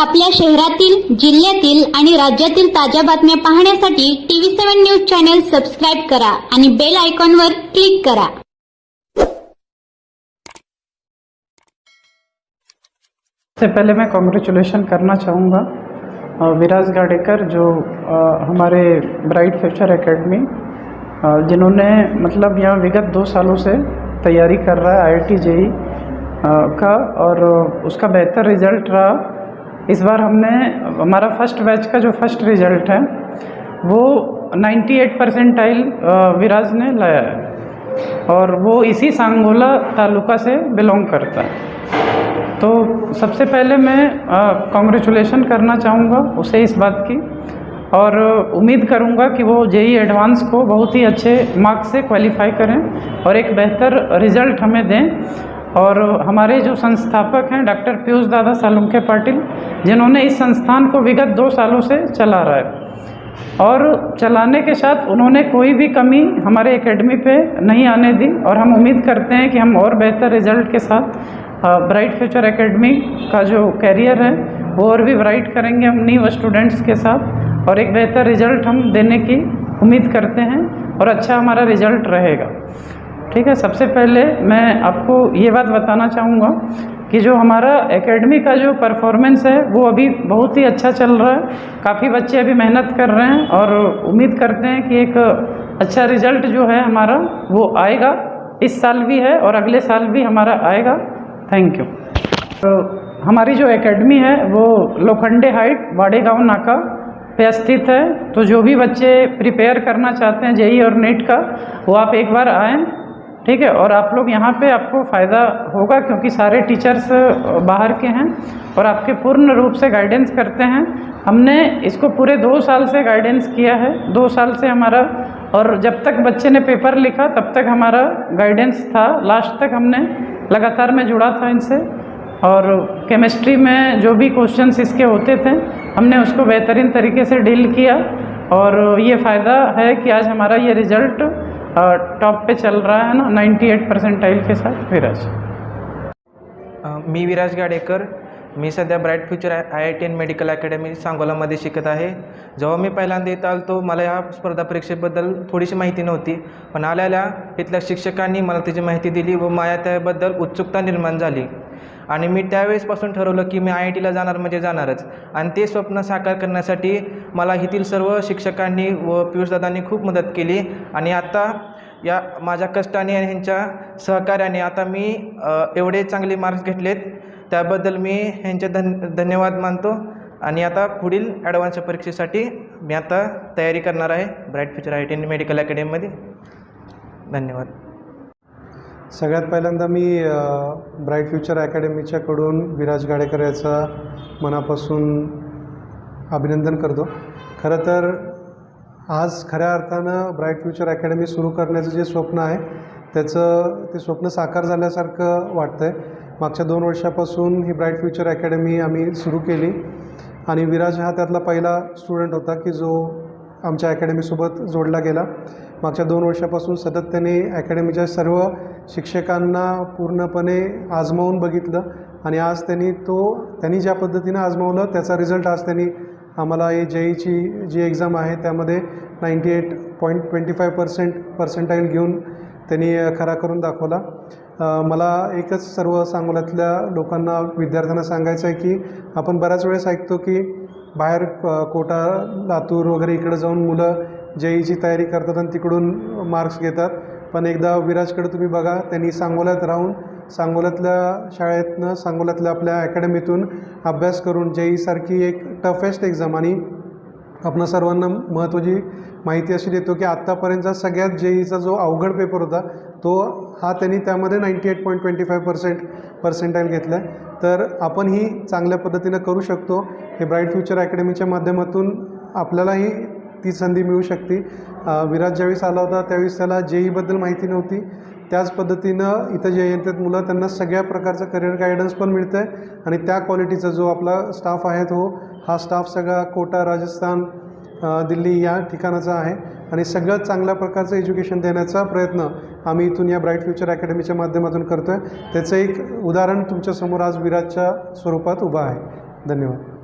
आपल्या शहरातील, जिल्ह्यातील आणि राज्यातील ताज्या बातम्या पाहण्यासाठी TV seven news channel subscribe करा आणि बेल आयकॉनवर क्लिक करा. सबसे पहले मैं कॉन्ग्रेचुलेशन करना चाहूँगा विराज गाडेकर, जो हमारे ब्राइट फ्यूचर एकेडमी जिन्होंने मतलब यहाँ विगत दो सालों से तैयारी कर रहा है आईआईटी जेई का और उसका बेहतर रिज़ल्ट रहा इस बार हमने, हमारा फ़र्स्ट बैच का जो फ़र्स्ट रिज़ल्ट है, वो 98 परसेंटाइल विराज ने लाया है। और वो इसी सांगोला तालुका से बिलोंग करता है। तो सबसे पहले मैं कॉन्ग्रेचुलेशन करना चाहूँगा उसे इस बात की। और उम्मीद करूँगा कि वो जेई एडवांस को बहुत ही अच्छे मार्क्स से क्वालिफाई करें और एक बेहतर रिज़ल्ट हमें दें। और हमारे जो संस्थापक हैं, डॉक्टर पीयूष दादा सालुंके पाटिल, जिन्होंने इस संस्थान को विगत दो सालों से चला रहा है। और चलाने के साथ उन्होंने कोई भी कमी हमारे एकेडमी पे नहीं आने दी और हम उम्मीद करते हैं कि हम और बेहतर रिज़ल्ट के साथ ब्राइट फ्यूचर एकेडमी का जो कैरियर है, वो और भी ब्राइट करेंगे हम न्यू स्टूडेंट्स के साथ और एक बेहतर रिज़ल्ट हम देने की उम्मीद करते हैं और अच्छा हमारा रिज़ल्ट रहेगा। ठीक है, सबसे पहले मैं आपको ये बात बताना चाहूँगा कि जो हमारा एकेडमी का जो परफॉर्मेंस है, वो अभी बहुत ही अच्छा चल रहा है। काफ़ी बच्चे अभी मेहनत कर रहे हैं और उम्मीद करते हैं कि एक अच्छा रिज़ल्ट जो है हमारा, वो आएगा। इस साल भी है और अगले साल भी हमारा आएगा। थैंक यू तो हमारी जो एकेडमी है, वो लोखंडे हाइट वाड़े गाँव नाका पे स्थित है। तो जो भी बच्चे प्रिपेयर करना चाहते हैं, जेई और नेट का, वो आप एक बार आएँ। ठीक है, और आप लोग यहाँ पे आपको फ़ायदा होगा क्योंकि सारे टीचर्स बाहर के हैं और आपके पूर्ण रूप से गाइडेंस करते हैं। हमने इसको पूरे दो साल से गाइडेंस किया है। दो साल से हमारा, और जब तक बच्चे ने पेपर लिखा, तब तक हमारा गाइडेंस था। लास्ट तक हमने लगातार में जुड़ा था इनसे। और केमिस्ट्री में जो भी क्वेश्चंस इसके होते थे, हमने उसको बेहतरीन तरीके से डील किया। और ये फ़ायदा है कि आज हमारा ये रिज़ल्ट टॉप पे चल रहा है ना 98 परसेंटाइल के साथ विराज। मी विराज गाडेकर. मी सध्या bright future I I T N medical academy सांगोलामध्ये शिकत आहे. जेव्हा मी पहिल्यांदा येत आलो तो मला या स्पर्धा परीक्षेबद्दल थोडीशी माहिती नव्हती पण आल्याला इथल्या शिक्षकांनी मला त्याची माहिती दिली व माझ्या त्याबद्दल उत्सुकता निर्माण झाली. आणि मी त्यावेळेसपासून ठरवलं की मी आय आय टीला जाणार म्हणजे जाणारच. आणि ते स्वप्न साकार करण्यासाठी मला येथील सर्व शिक्षकांनी व पियुषदादांनी खूप मदत केली. आणि आता या माझ्या कष्टाने आणि ह्यांच्या सहकार्याने आता मी एवढे चांगले मार्क्स घेतलेत. त्याबद्दल मी ह्यांचे धन धन्यवाद मानतो. आणि आता पुढील ॲडव्हान्सच्या परीक्षेसाठी मी आता तयारी करणार आहे. Bright future I T medical अकॅडमीमध्ये धन्यवाद. सगळ्यात पहिल्यांदा मी ब्राईट फ्युचर अकॅडमीच्याकडून विराज गाडेकर याचा मनापासून अभिनंदन करतो. खरं तर आज खऱ्या अर्थानं ब्राईट फ्युचर अकॅडमी सुरू करण्याचं जे स्वप्न आहे त्याचं ते स्वप्न साकार झाल्यासारखं वाटतं आहे मागच्या दोन वर्षापासून ही ब्राईट फ्युचर अकॅडमी आम्ही सुरू केली आणि विराज हा त्यातला पहिला स्टुडंट होता की जो आमच्या अकॅडमीसोबत जोडला गेला. मागच्या दोन वर्षापासून सतत त्यांनी अकॅडमीच्या सर्व शिक्षकांना पूर्णपणे आजमावून बघितलं आणि आज त्यांनी तो त्यांनी ज्या पद्धतीनं आजमावलं त्याचा रिझल्ट आज त्यांनी आम्हाला ही जेईची जी एक्झाम आहे त्यामध्ये ninety eight point twenty five percent percentile घेऊन त्यांनी खरा करून दाखवला. मला एकच सर्व सांगोल्यातल्या लोकांना विद्यार्थ्यांना सांगायचं आहे की आपण बऱ्याच वेळेस ऐकतो की बाहेर कोटा लातूर वगैरे इकडं जाऊन मुलं जेईची तयारी करतात आणि तिकडून मार्क्स घेतात. पण एकदा विराजकडे तुम्ही बघा त्यांनी सांगोल्यात राहून सांगोल्यातल्या शाळेतनं सांगोल्यातल्या आपल्या अकॅडमीतून अभ्यास करून जेईसारखी एक टफेस्ट एक्झाम आणि आपण सर्वांना महत्त्वाची माहिती अशी देतो की आत्तापर्यंतचा सगळ्यात जेईचा जो अवघड पेपर होता तो हा त्यांनी त्यामध्ये ninety eight point twenty five percent percentile घेतला आहे तर आपणही चांगल्या पद्धतीनं करू शकतो. हे ब्राईट फ्युचर अकॅडमीच्या माध्यमातून आपल्यालाही ती संधी मिळू शकते. विराज ज्यावेळेस आला होता त्यावेळेस त्याला जेईबद्दल माहिती नव्हती. त्याच पद्धतीनं इथं जे येतात मुलं त्यांना सगळ्या प्रकारचं करिअर गायडन्स पण मिळतं आहे आणि त्या क्वालिटीचा जो आपला स्टाफ आहे तो हा स्टाफ सगळा कोटा राजस्थान दिल्ली या ठिकाणाचा आहे आणि सगळ्यात चांगल्या प्रकारचं एज्युकेशन देण्याचा प्रयत्न आम्ही इथून या ब्राईट फ्युचर अकॅडमीच्या माध्यमातून करतो आहे त्याचं एक उदाहरण तुमच्यासमोर आज विराजच्या स्वरूपात उभं आहे. धन्यवाद.